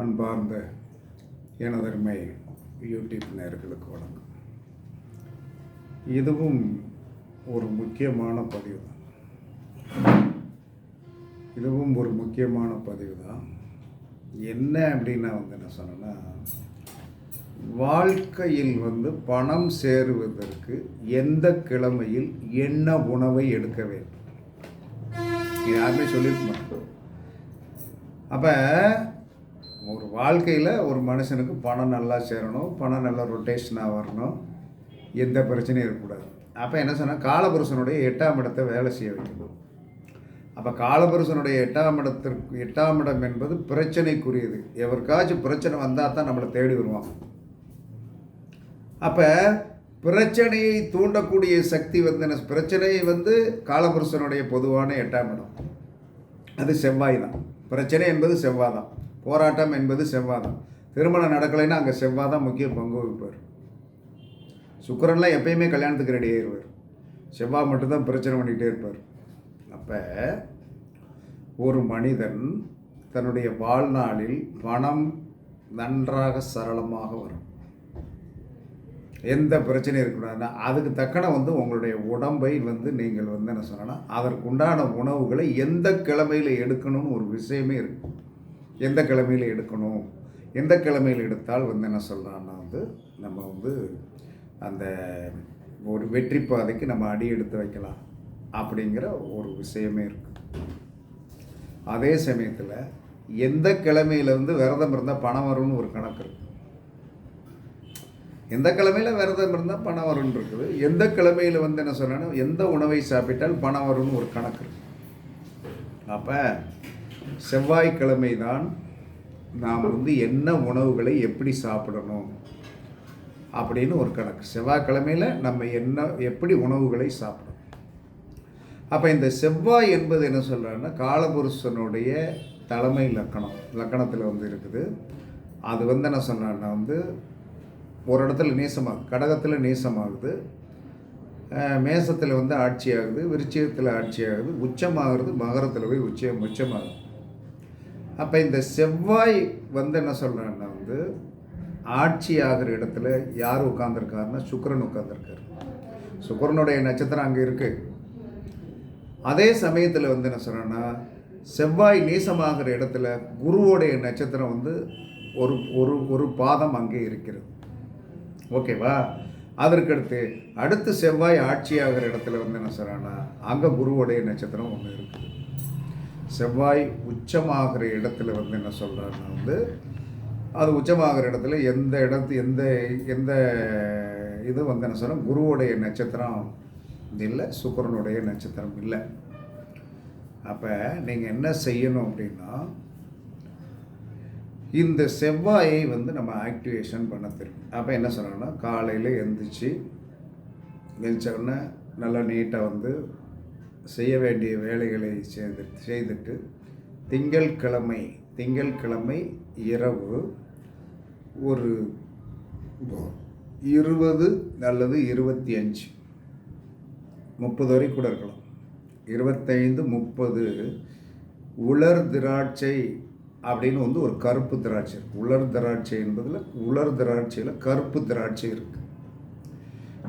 அன்பார்ந்த எனதர்மை யூடியூப் நேர்களுக்கு வணக்கம். இதுவும் ஒரு முக்கியமான பதிவு தான் இதுவும் ஒரு முக்கியமான பதிவு தான் என்ன அப்படின்னா வந்து என்ன சொன்னேன்னா வாழ்க்கையில் வந்து பணம் சேருவதற்கு எந்த கிழமையில் என்ன உணவை எடுக்க வேண்டும்? யாருமே சொல்லியிருக்க மாட்டோம் அப்போ வாழ்க்கையில் ஒரு மனுஷனுக்கு பணம் நல்லா சேரணும் பணம் நல்லா ரொட்டேஷனாக வரணும். எந்த பிரச்சனையும் இருக்கக்கூடாது. அப்போ என்ன சொன்னால் காலபுருஷனுடைய எட்டாம் இடத்தை வேலை செய்ய வைக்கணும். அப்போ காலபுருஷனுடைய எட்டாம் இடத்திற்கு எட்டாம் இடம் என்பது பிரச்சனைக்குரியது. எவருக்காச்சும் பிரச்சனை வந்தால் தான் நம்மளை தேடி வருவான் அப்போ பிரச்சனையை தூண்டக்கூடிய சக்தி வந்து என்ன? பிரச்சனை வந்து காலபுருஷனுடைய பொதுவான எட்டாம் இடம். அது செவ்வாய் தான். பிரச்சனை என்பது செவ்வாய் தான். போராட்டம் என்பது செவ்வாதம். திருமணம் நடக்கலைன்னா அங்கே செவ்வாய் தான் முக்கிய பங்கு வகிப்பார். சுக்கரன்லாம் எப்பயுமே கல்யாணத்துக்கு ரெடி ஆயிடுவார் செவ்வாய் மட்டும்தான் பிரச்சனை பண்ணிகிட்டே இருப்பார். அப்போ ஒரு மனிதன் தன்னுடைய வாழ்நாளில் பணம் நன்றாக சரளமாக வரும். எந்த பிரச்சனையும் இருக்கக்கூடாதுன்னா அதுக்கு தக்கன வந்து உங்களுடைய உடம்பை வந்து நீங்கள் வந்து என்ன சொன்னோன்னா அதற்குண்டான உணவுகளை எந்த கிழமையில் எடுக்கணும்னு ஒரு விஷயமே இருக்கு. எந்த கிழமையில் எடுக்கணும்? எந்த கிழமையில் எடுத்தால் வந்து என்ன சொல்லலாம்னா வந்து நம்ம வந்து அந்த ஒரு வெற்றி பாதைக்கு நம்ம அடி எடுத்து வைக்கலாம் அப்படிங்கிற ஒரு விஷயமே இருக்குது அதே சமயத்தில் எந்த கிழமையில வந்து விரதம் இருந்தால் பணம் வரும்னு ஒரு கணக்கு இருக்குது எந்த கிழமையில் விரதம் இருந்தால் பணம் வரும்னு இருக்குது. எந்த கிழமையில் வந்து என்ன சொன்னாலும் எந்த உணவை சாப்பிட்டால் பணம் வரும்னு ஒரு கணக்கு இருக்குது அப்போ செவ்வாய்க்கிழமை தான் நாம் வந்து என்ன உணவுகளை எப்படி சாப்பிடணும் அப்படின்னு ஒரு கணக்கு. செவ்வாய்க்கிழமையில் நம்ம என்ன எப்படி உணவுகளை சாப்பிடணும். அப்போ இந்த செவ்வாய் என்பது என்ன சொல்கிறாங்கன்னா காலபுருஷனுடைய தலைமை லக்கணம் லக்கணத்தில் வந்து இருக்குது. அது வந்து என்ன சொன்னான்னா வந்து ஒரு இடத்துல நேசமாகுது கடகத்தில் நேசமாகுது மேசத்தில் வந்து ஆட்சி ஆகுது விருச்சிகத்தில் ஆட்சி ஆகுது உச்சமாகிறது மகரத்தில் போய் உச்சம் உச்சமாகுது. அப்போ இந்த செவ்வாய் வந்து என்ன சொல்கிறான்னா வந்து ஆட்சி ஆகிற இடத்துல யார் உட்காந்துருக்காருன்னா சுக்கரன் உட்காந்துருக்காரு சுக்கரனுடைய நட்சத்திரம் அங்கே இருக்குது அதே சமயத்தில் வந்து என்ன சொல்கிறேன்னா செவ்வாய் நீசமாகிற இடத்துல குருவோடைய நட்சத்திரம் வந்து ஒரு ஒரு ஒரு பாதம் அங்கே இருக்கிறது. ஓகேவா? அதற்கடுத்து அடுத்து செவ்வாய் ஆட்சியாகிற இடத்துல வந்து என்ன சொல்கிறேன்னா அங்கே குருவோடைய நட்சத்திரம் ஒன்று இருக்குது. செவ்வாய் உச்சமாகிற இடத்துல வந்து என்ன சொல்கிறாருன்னா வந்து அது உச்சமாகிற இடத்துல எந்த இடத்து எந்த எந்த இது வந்து என்ன சொல்கிறோம் குருவுடைய நட்சத்திரம் இல்லை சுக்கரனுடைய நட்சத்திரம் இல்லை. அப்போ நீங்கள் என்ன செய்யணும் அப்படின்னா இந்த செவ்வாயை வந்து நம்ம ஆக்டிவேஷன் பண்ண தெரியும். அப்போ என்ன சொல்கிறாங்கன்னா காலையில் எழுந்திரிச்சி எழுந்திரிச்ச உடனே நல்லா நீட்டாக வந்து செய்ய வேண்டிய வேலைகளை செய்து செய்துட்டு திங்கட்கிழமை திங்கட்கிழமை இரவு ஒரு இருபது அல்லது இருபத்தி அஞ்சு. முப்பது வரை கூட இருக்கலாம். இருபத்தைந்து முப்பது. உலர் திராட்சை அப்படின்னு வந்து ஒரு கருப்பு திராட்சை இருக்குது உலர் திராட்சை என்பதில் உலர் திராட்சையில் கருப்பு திராட்சை இருக்குது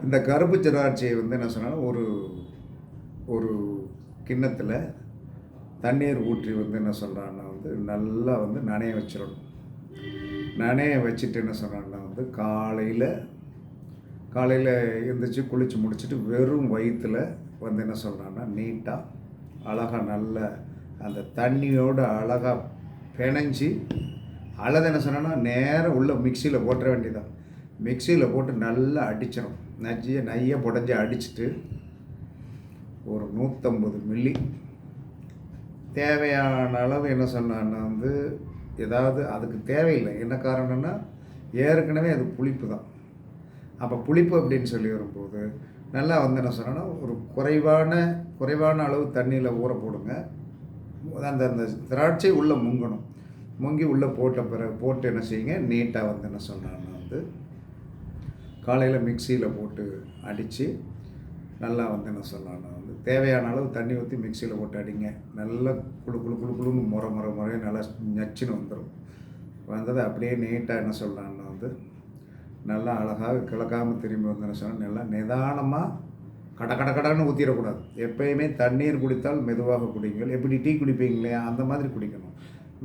இந்த கருப்பு திராட்சையை வந்து என்ன சொன்னாலும் ஒரு ஒரு கிண்ணத்தில் தண்ணீர் ஊற்றி வந்து என்ன சொல்கிறான்னா வந்து நல்லா வந்து நனைய வச்சிடணும் நனைய வச்சுட்டு என்ன சொல்கிறாங்கன்னா வந்து காலையில் காலையில் எழுந்திரிச்சு குளித்து முடிச்சுட்டு வெறும் வயிற்றில் வந்து என்ன சொல்கிறான்னா நீட்டாக அழகாக நல்ல அந்த தண்ணியோடு அழகாக பிணைஞ்சி அழகு என்ன சொன்னோன்னா நேராக உள்ளே மிக்சியில் போட்டுற வேண்டியதான் மிக்சியில் போட்டு நல்லா அடிச்சிடும் நஜ்ஜியை நையை புடஞ்சி அடிச்சுட்டு ஒரு நூற்றம்பது மில்லி. தேவையான அளவு என்ன சொன்னான்னா வந்து ஏதாவது அதுக்கு தேவையில்லை. என்ன காரணம்னா ஏற்கனவே அது புளிப்பு தான். அப்போ புளிப்பு அப்படின்னு சொல்லி வரும்போது நல்லா வந்து என்ன சொன்னோன்னா ஒரு குறைவான குறைவான அளவு தண்ணியில் ஊற போடுங்க. அந்த அந்த திராட்சை உள்ளே முங்கணும். முங்கி உள்ளே போட்ட பிறகு போட்டு என்ன செய்யுங்க நீட்டாக வந்து என்ன சொன்னான்னா வந்து காலையில் மிக்சியில் போட்டு அடித்து நல்லா வந்து என்ன சொன்னான்னா வந்து தேவையான அளவு தண்ணி ஊற்றி மிக்சியில் போட்டு அடிங்க. நல்லா குழு குழு குழு குழுன்னு முறை முறை முறையாக நல்லா நச்சுன்னு வந்துடும் வந்ததை அப்படியே நீட்டாக என்ன சொல்லலாம்னா வந்து நல்லா அழகாக கிழக்காமல் திரும்பி வந்து என்ன சொன்னால் நல்லா நிதானமாக கட கட கடன்னு ஊற்றிடக்கூடாது எப்பயுமே தண்ணீர் குடித்தால் மெதுவாக குடிங்கள். எப்படி டீ குடிப்பீங்க இல்லையா அந்த மாதிரி குடிக்கணும்.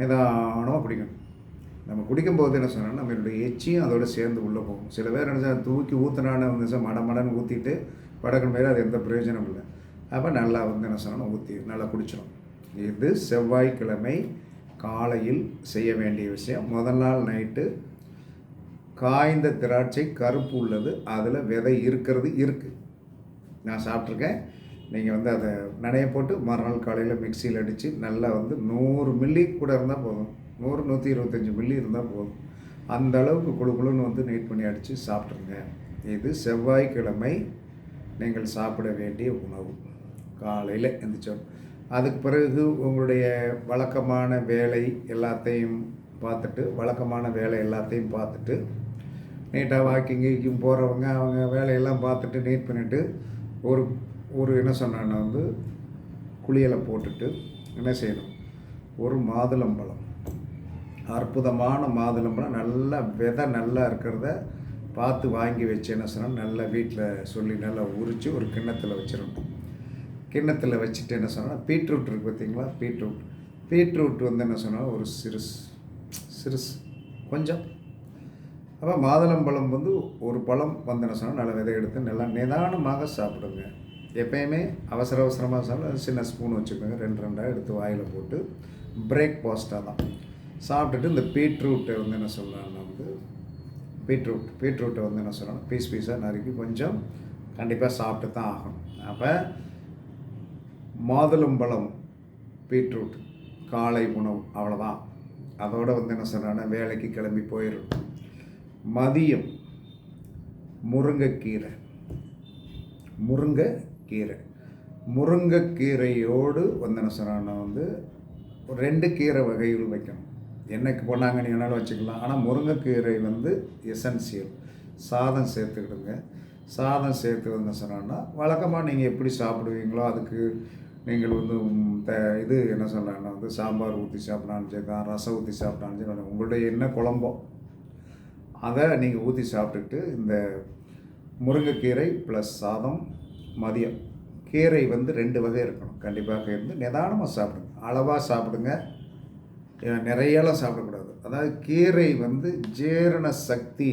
நிதானமாக குடிக்கணும். நம்ம குடிக்கும்போது என்ன சொன்னால் நம்மளுடைய எச்சியும் அதோடு சேர்ந்து உள்ளே போகும். சில பேர் என்ன தூக்கி ஊற்றினான்னு வந்து மட மடன்னு ஊற்றிட்டு வடக்கன் மேலே அது எந்த பிரயோஜனமும் இல்லை. அப்போ நல்லா வந்து என்ன சொன்னால் ஊற்றி நல்லா குடிச்சிடும் இது செவ்வாய்க்கிழமை காலையில் செய்ய வேண்டிய விஷயம். முதல் நாள் நைட்டு காய்ந்த திராட்சை கருப்பு உள்ளது அதில் விதை இருக்கிறது இருக்குது நான் சாப்பிட்ருக்கேன் நீங்கள் வந்து அதை நனைய போட்டு மறுநாள் காலையில் மிக்சியில் அடித்து நல்லா வந்து நூறு மில்லி கூட இருந்தால் போதும். நூறு நூற்றி இருபத்தஞ்சி மில்லி இருந்தால் போதும். அந்த அளவுக்கு குழு குழுன்னு வந்து நைட் பண்ணி அடித்து சாப்பிட்ருங்க இது செவ்வாய்க்கிழமை நீங்கள் சாப்பிட வேண்டிய உணவு. காலையில் எந்திரிச்சோம். அதுக்கு பிறகு உங்களுடைய வழக்கமான வேலை எல்லாத்தையும் பார்த்துட்டு வழக்கமான வேலை எல்லாத்தையும் பார்த்துட்டு நீட்டாக வாக்கிங் கீக்கிங் போகிறவங்க அவங்க வேலையெல்லாம் பார்த்துட்டு நீட் பண்ணிவிட்டு ஒரு ஒரு என்ன சொன்னான்னா வந்து குளியலை போட்டுட்டு என்ன செய்யணும்? ஒரு மாதுளம்பழம். அற்புதமான மாதுளம்பழம். நல்லா விதை நல்லா இருக்கிறத பார்த்து வாங்கி வச்சு என்ன சொன்னால் நல்லா வீட்டில் சொல்லி நல்லா உரித்து ஒரு கிண்ணத்தில் வச்சிடணும். கிண்ணத்தில் வச்சுட்டு என்ன சொன்னால் பீட்ரூட் இருக்குது பார்த்தீங்களா? பீட்ரூட். பீட்ரூட் வந்து என்ன சொன்னால் ஒரு சிறுஸ் சிறுஸ் கொஞ்சம். அப்போ மாதுளம்பழம் வந்து ஒரு பழம் வந்து என்ன சொன்னால் நல்லா விதை எடுத்து நல்லா நிதானமாக சாப்பிடுங்க. எப்பயுமே அவசர அவசரமாக சாப்பிட சின்ன ஸ்பூன் வச்சுக்கோங்க. ரெண்டு ரெண்டாக எடுத்து வாயில் போட்டு பிரேக்ஃபாஸ்ட்டாக தான். சாப்பிட்டுட்டு இந்த பீட்ரூட்டை வந்து என்ன சொல்லலாம்னா வந்து பீட்ரூட் பீட்ரூட்டை வந்து என்ன சொல்லணும்? பீஸ் பீஸாக நறுக்கி கொஞ்சம் கண்டிப்பாக சாப்பிட்டு தான் ஆகணும். அப்போ மாதுளம்பழம் பீட்ரூட் காலை உணவு அவ்வளோதான் அதோடு வந்து என்ன சொல்கிறாங்கன்னா வேலைக்கு கிளம்பி போயிடும் மதியம் முருங்கைக்கீரை முருங்கைக்கீரை. முருங்கைக்கீரையோடு வந்து என்ன சொல்கிறாங்கன்னா வந்து ரெண்டு கீரை வகைகள் வைக்கணும். என்னைக்கு போனாங்க வேணாலும் வச்சுக்கலாம். ஆனால் முருங்கைக்கீரை வந்து எசென்சியல் சாதம் சேர்த்துக்கிடுங்க. சாதம் சேர்த்து வந்து சொன்னோன்னா வழக்கமாக நீங்கள் எப்படி சாப்பிடுவீங்களோ அதுக்கு நீங்கள் வந்து த இது என்ன சொல்லலாம்னா வந்து சாம்பார் ஊற்றி சாப்பிட்லான்னு சரிதான் ரசம் ஊற்றி சாப்பிட்லான்னு சரி உங்களுடைய என்ன குழம்போ அதை நீங்கள் ஊற்றி சாப்பிட்டுட்டு இந்த முருங்கைக்கீரை ப்ளஸ் சாதம் மதியம். கீரை வந்து ரெண்டு வகை இருக்கணும். கண்டிப்பாக இருந்து நிதானமாக சாப்பிடுங்க. அளவாக சாப்பிடுங்க. நிறையலாம் சாப்பிடக்கூடாது. அதாவது கீரை வந்து ஜீரண சக்தி.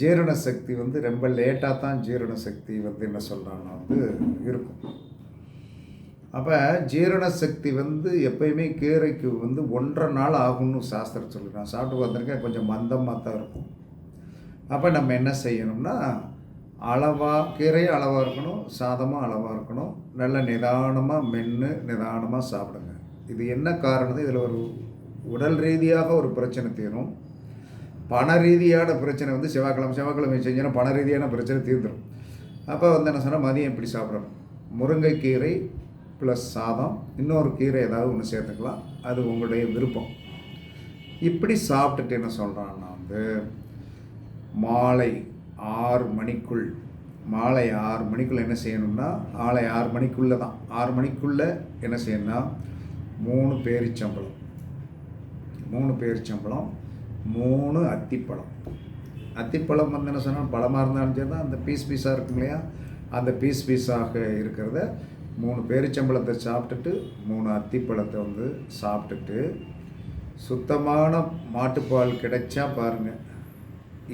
ஜீரண சக்தி வந்து ரொம்ப லேட்டாக தான் ஜீரண சக்தி வந்து என்ன சொல்கிறாங்கன்னா வந்து இருக்கும். அப்போ ஜீரண சக்தி வந்து எப்பயுமே கீரைக்கு வந்து ஒன்றரை நாள் ஆகும்னு சாஸ்திரம் சொல்லி நான் சாப்பிட்டு பார்த்துருக்கேன் கொஞ்சம் மந்தமாக தான் இருக்கும். அப்போ நம்ம என்ன செய்யணும்னா அளவாக கீரையும் அளவாக இருக்கணும் சாதமும் அளவாக இருக்கணும். நல்ல நிதானமாக மென்று நிதானமாக சாப்பிடுங்க. இது என்ன காரணம் இதில் ஒரு உடல் ரீதியாக ஒரு பிரச்சனை தீரும். பண ரீதியான பிரச்சனை வந்து செவ்வாய்க்கிழமை செவ்வாய்க்கிழமை செஞ்சோன்னா பண ரீதியான பிரச்சனை தீர்ந்துடும் அப்போ வந்து என்ன சொன்னால் மதியம் இப்படி சாப்பிடணும்? முருங்கைக்கீரை ப்ளஸ் சாதம் இன்னொரு கீரை ஏதாவது ஒன்று சேர்த்துக்கலாம். அது உங்களுடைய விருப்பம். இப்படி சாப்பிட்டுட்டு என்ன சொல்கிறான்னா வந்து மாலை ஆறு மணிக்குள் மாலை ஆறு மணிக்குள்ளே என்ன செய்யணும்னா மாலை ஆறு மணிக்குள்ளே தான் ஆறு மணிக்குள்ளே என்ன செய்யணும்னா மூணு பேரிச்சம்பளம். மூணு பேரிச்சம்பளம் மூணு அத்திப்பழம். அத்திப்பழம் வந்து என்ன சொன்னால் பழமாக இருந்தாலும் சரி தான் அந்த பீஸ் பீஸாக இருக்கும் இல்லையா? அந்த பீஸ் பீஸாக இருக்கிறத மூணு பேரிச்சம்பழத்தை சாப்பிட்டுட்டு மூணு அத்திப்பழத்தை வந்து சாப்பிட்டுட்டு சுத்தமான மாட்டுப்பால் கிடைச்சா பாருங்கள்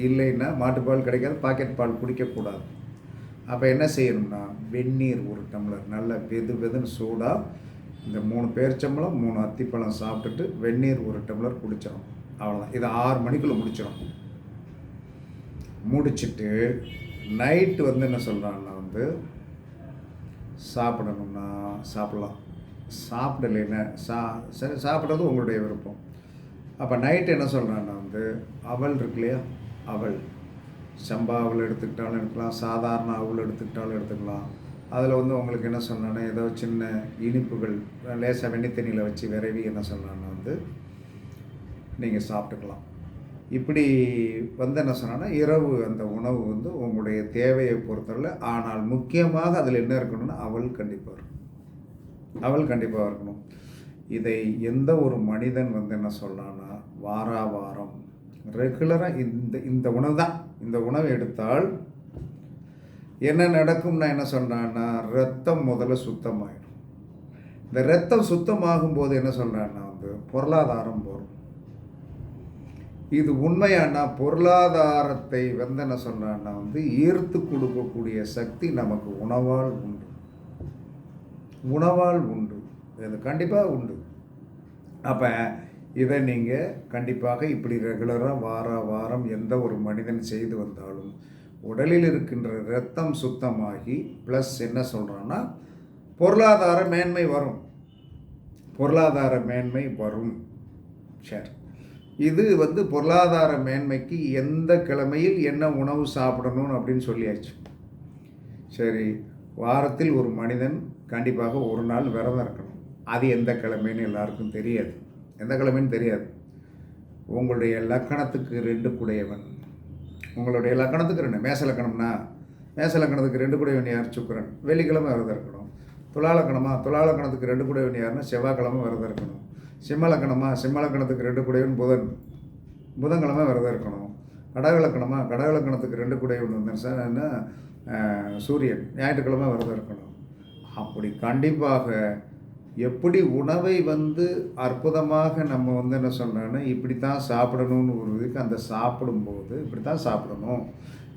இல்லைன்னா மாட்டுப்பால் கிடைக்காது பாக்கெட் பால் குடிக்கக்கூடாது. அப்போ என்ன செய்யணும்னா வெந்நீர் ஒரு டம்ளர் நல்ல வெது வெதுன்னு சூடாக இந்த மூணு பேரிச்சம்பளம் மூணு அத்திப்பழம் சாப்பிட்டுட்டு வெந்நீர் ஒரு டம்ளர் குடிச்சிடும் அவ்வளோதான் இது ஆறு மணிக்குள்ளே முடிச்சிடும் முடிச்சுட்டு நைட்டு வந்து என்ன சொல்கிறான்னா வந்து சாப்பிடணும்னா சாப்பிட்லாம். சாப்பிடலைன்னா சா சரி சாப்பிட்றது உங்களுடைய விருப்பம். அப்போ நைட்டு என்ன சொல்கிறான்னா வந்து அவல் இருக்கு இல்லையா? அவல். சம்பா அவள் எடுத்துக்கிட்டாலும் எடுக்கலாம் சாதாரண அவள் எடுத்துக்கிட்டாலும் எடுத்துக்கலாம். அதில் வந்து உங்களுக்கு என்ன சொன்னேன்னா ஏதோ சின்ன இனிப்புகள் லேசாக வெண்ணித்தண்ணியில் வச்சு விரைவி என்ன சொன்னான்னா வந்து நீங்கள் சாப்பிட்டுக்கலாம். இப்படி வந்து என்ன சொன்னோன்னா இரவு அந்த உணவு வந்து உங்களுடைய தேவையை பொறுத்தவரை ஆனால் முக்கியமாக அதில் என்ன இருக்கணும்னா அவள் கண்டிப்பாக இருக்கணும். அவள் கண்டிப்பாக இருக்கணும். இதை எந்த ஒரு மனிதன் வந்து என்ன சொல்கிறான்னா வாரா வாரம் ரெகுலராக இந்த இந்த உணவு தான் இந்த உணவை எடுத்தால் என்ன நடக்கும்னா என்ன சொல்கிறான்னா ரத்தம் முதல்ல சுத்தமாயிடும். இந்த ரத்தம் சுத்தமாகும் போது என்ன சொல்கிறான்னா வந்து பொருளாதாரம் போகும் இது உண்மையானா பொருளாதாரத்தை வந்து என்ன சொல்கிறான்னா வந்து ஈர்த்து கொடுக்கக்கூடிய சக்தி நமக்கு உணவால் உண்டு. உணவால் உண்டு. இது கண்டிப்பாக உண்டு. அப்போ இதை நீங்கள் கண்டிப்பாக இப்படி ரெகுலராக வார வாரம் எந்த ஒரு மனிதன் செய்து வந்தாலும் உடலில் இருக்கின்ற இரத்தம் சுத்தமாகி ப்ளஸ் என்ன சொல்கிறான்னா பொருளாதார மேன்மை வரும். பொருளாதார மேன்மை வரும். சரி. இது வந்து பொருளாதார மேன்மைக்கு எந்த கிழமையில் என்ன உணவு சாப்பிடணும் அப்படின்னு சொல்லியாச்சு. சரி வாரத்தில் ஒரு மனிதன் கண்டிப்பாக ஒரு நாள் விரதம் இருக்கணும். அது எந்த கிழமைன்னு எல்லாருக்கும் தெரியாது. எந்த கிழமைன்னு தெரியாது. உங்களுடைய லக்கணத்துக்கு ரெண்டு குடையவன். உங்களுடைய லக்கணத்துக்கு ரெண்டு மேச லக்கணம்னா மேச லக்கணத்துக்கு ரெண்டு கூட யார்? சுக்கரன். வெள்ளிக்கிழமை விரதம் இருக்கணும். துலா லக்கணமா? துலா லக்கணத்துக்கு ரெண்டு கூட யாருன்னா செவ்வாய்க்கிழமை விரதம் இருக்கணும். சிம்ம சிம்மலக்கணத்துக்கு சிம்ம லக்கணத்துக்கு ரெண்டு குடையவன் புதன். புதன்கிழமை விரதம் இருக்கணும். கடக லக்கணமா? கடக லக்கணத்துக்கு ரெண்டு குடையவன் வந்து சார். என்ன சூரியன். ஞாயிற்றுக்கிழமை விரதம் இருக்கணும். அப்படி கண்டிப்பாக எப்படி உணவை வந்து அற்புதமாக நம்ம வந்து என்ன சொல்கிறோன்னா இப்படி தான் சாப்பிடணும்னு ஒரு இதுக்கு அந்த சாப்பிடும்போது இப்படி தான் சாப்பிடணும்.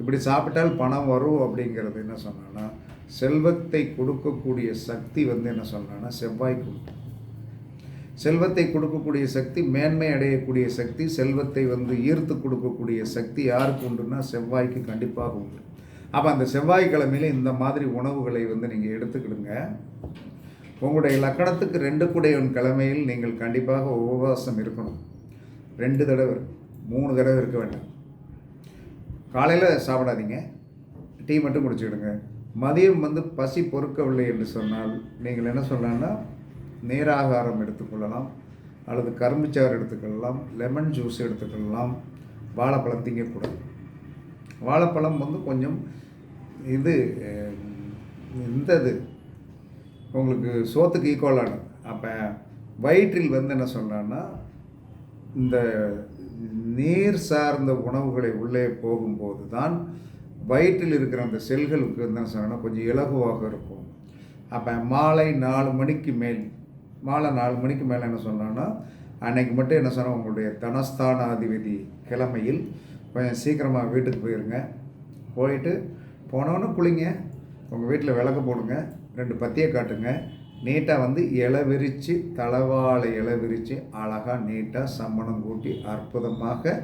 இப்படி சாப்பிட்டால் பணம் வரும் அப்படிங்கிறது என்ன சொன்னோன்னா செல்வத்தை கொடுக்கக்கூடிய சக்தி வந்து என்ன சொன்னோன்னா செவ்வாய்க்கு கொடுக்கும். செல்வத்தை கொடுக்கக்கூடிய சக்தி மேன்மை அடையக்கூடிய சக்தி செல்வத்தை வந்து ஈர்த்து கொடுக்கக்கூடிய சக்தி யாருக்கு உண்டுன்னா செவ்வாய்க்கு கண்டிப்பாக உண்டு. அப்போ அந்த செவ்வாய்க்கிழமையில இந்த மாதிரி உணவுகளை வந்து நீங்கள் எடுத்துக்கிடுங்க. உங்களுடைய லக்கணத்துக்கு ரெண்டு குடையவன் கிழமையில் நீங்கள் கண்டிப்பாக உபவாசம் இருக்கணும். ரெண்டு தடவை மூணு தடவை இருக்க வேண்டாம். காலையில் சாப்பிடாதீங்க. டீ மட்டும் குடிச்சுக்கிடுங்க. மதியம் வந்து பசி பொறுக்கவில்லை என்று சொன்னால் நீங்கள் என்ன சொல்லலாம்னா நேராகாரம் எடுத்துக்கொள்ளலாம் அல்லது கரும்புச்சாறு எடுத்துக்கொள்ளலாம் லெமன் ஜூஸ் எடுத்துக்கொள்ளலாம் வாழைப்பழம் திங்கக்கூடாது. வாழைப்பழம் வந்து கொஞ்சம் இது இந்த இது உங்களுக்கு சோத்துக்கு ஈக்குவலானது அப்போ வயிற்றில் வந்து என்ன சொல்கிறான்னா இந்த நீர் சார்ந்த உணவுகளை உள்ளே போகும்போது தான் வயிற்றில் இருக்கிற அந்த செல்களுக்கு என்ன சொன்னால் கொஞ்சம் இலகுவாக இருக்கும். அப்போ மாலை நாலு மணிக்கு மேல் மாலை நாலு மணிக்கு மேலே என்ன சொன்னான்னா அன்னைக்கு மட்டும் என்ன சொன்னால் உங்களுடைய தனஸ்தானாதிபதி கிழமையில் கொஞ்சம் சீக்கிரமாக வீட்டுக்கு போயிருங்க. போயிட்டு போனோன்னு குளிங்க உங்கள் வீட்டில் விளக்கு போடுங்க. ரெண்டு பத்தியை காட்டுங்க. நீட்டாக வந்து இலை விரித்து தளவாழை இலை விரித்து அழகாக நீட்டாக சம்மணம் கூட்டி அற்புதமாக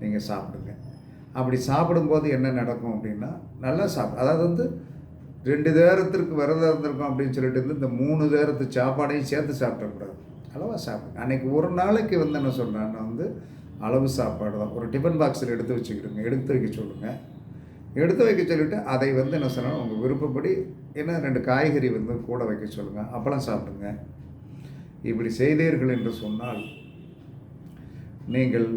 நீங்கள் சாப்பிடுங்க. அப்படி சாப்பிடும்போது என்ன நடக்கும் அப்படின்னா நல்லா சாப்பிடு அதாவது வந்து ரெண்டு தேரத்திற்கு விரதம் இருந்திருக்கோம் அப்படின்னு சொல்லிட்டு இருந்து இந்த மூணு தேரத்து சாப்பாடையும் சேர்த்து சாப்பிடக்கூடாது. அளவாக சாப்பிடுங்க. அன்றைக்கி ஒரு நாளைக்கு வந்து என்ன சொல்கிறேன்னா வந்து அளவு சாப்பாடு தான். ஒரு டிஃபன் பாக்ஸில் எடுத்து வச்சுக்கிடுங்க. எடுத்து வைக்க சொல்லுங்கள் எடுத்து வைக்க சொல்லிவிட்டு அதை வந்து என்ன சொல்லணும் உங்கள் விருப்பப்படி என்ன ரெண்டு காய்கறி வந்து கூட வைக்க சொல்லுங்கள் அப்பளம் சாப்பிடுங்க. இப்படி செய்தீர்கள் என்று சொன்னால் நீங்கள்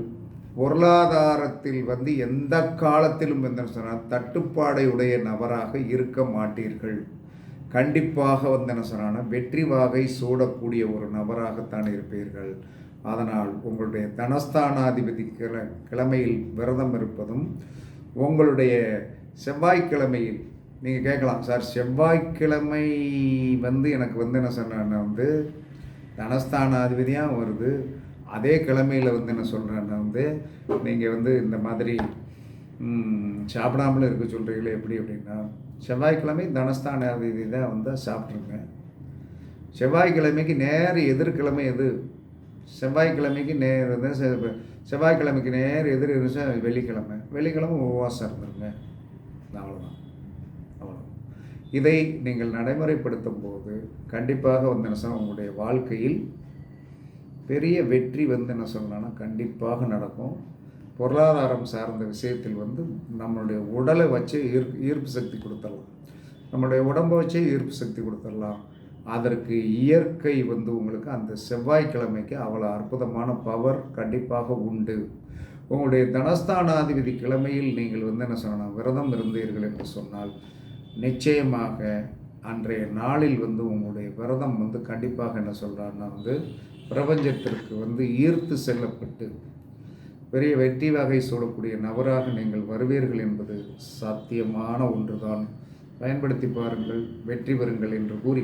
பொருளாதாரத்தில் வந்து எந்த காலத்திலும் என்ன சொன்னால் தட்டுப்பாடை உடைய நபராக இருக்க மாட்டீர்கள். கண்டிப்பாக வந்து என்ன சொன்னால் வெற்றி வாகை சூடக்கூடிய ஒரு நபராகத்தான் இருப்பீர்கள். அதனால் உங்களுடைய தனஸ்தானாதிபதி கிழ கிழமையில் விரதம் இருப்பதும் உங்களுடைய செவ்வாய்க்கிழமையில் நீங்கள் கேட்கலாம் சார் செவ்வாய்க்கிழமை வந்து எனக்கு வந்து என்ன சொன்னேன்னா வந்து தனஸ்தானாதிபதியாக வருது. அதே கிழமையில் வந்து என்ன சொல்கிறேன்னா வந்து நீங்கள் வந்து இந்த மாதிரி சாப்பிடாமலும் இருக்க சொல்கிறீங்களே எப்படி அப்படின்னா செவ்வாய்க்கிழமை தனஸ்தானாதிபதி தான் வந்து சாப்பிட்ருங்க. செவ்வாய்க்கிழமைக்கு நேர எதிர்கிழமை எது? செவ்வாய்க்கிழமைக்கு நேர் செவ்வாய்க்கிழமைக்கு நேர் எதிர் இருந்துச்சு வெள்ளிக்கிழமை. வெள்ளிக்கிழமை உபவாசம் இருந்துருங்க. அவ்வளோதான் அவ்வளோ இதை நீங்கள் நடைமுறைப்படுத்தும் போது கண்டிப்பாக வந்து என்ன சொன்னால் உங்களுடைய வாழ்க்கையில் பெரிய வெற்றி வந்து என்ன சொன்னோன்னா கண்டிப்பாக நடக்கும். பொருளாதாரம் சார்ந்த விஷயத்தில் வந்து நம்மளுடைய உடலை வச்சு ஈர்ப்பு ஈர்ப்பு சக்தி கொடுத்துடலாம். நம்மளுடைய உடம்பை வச்சே ஈர்ப்பு சக்தி கொடுத்துடலாம். அதற்கு இயற்கை வந்து உங்களுக்கு அந்த செவ்வாய்க்கிழமைக்கு அவ்வளோ அற்புதமான பவர் கண்டிப்பாக உண்டு. உங்களுடைய தனஸ்தானாதிபதி கிழமையில் நீங்கள் வந்து என்ன சொல்லணும் விரதம் இருந்தீர்கள் என்று சொன்னால் நிச்சயமாக அன்றைய நாளில் வந்து உங்களுடைய விரதம் வந்து கண்டிப்பாக என்ன சொல்கிறாருன்னா வந்து பிரபஞ்சத்திற்கு வந்து ஈர்த்து செல்லப்பட்டு பெரிய வெற்றி வகை சூடக்கூடிய நபராக நீங்கள் வருவீர்கள் என்பது சாத்தியமான ஒன்றுதான். பயன்படுத்தி பாருங்கள் வெற்றி பெறுங்கள் என்று கூறி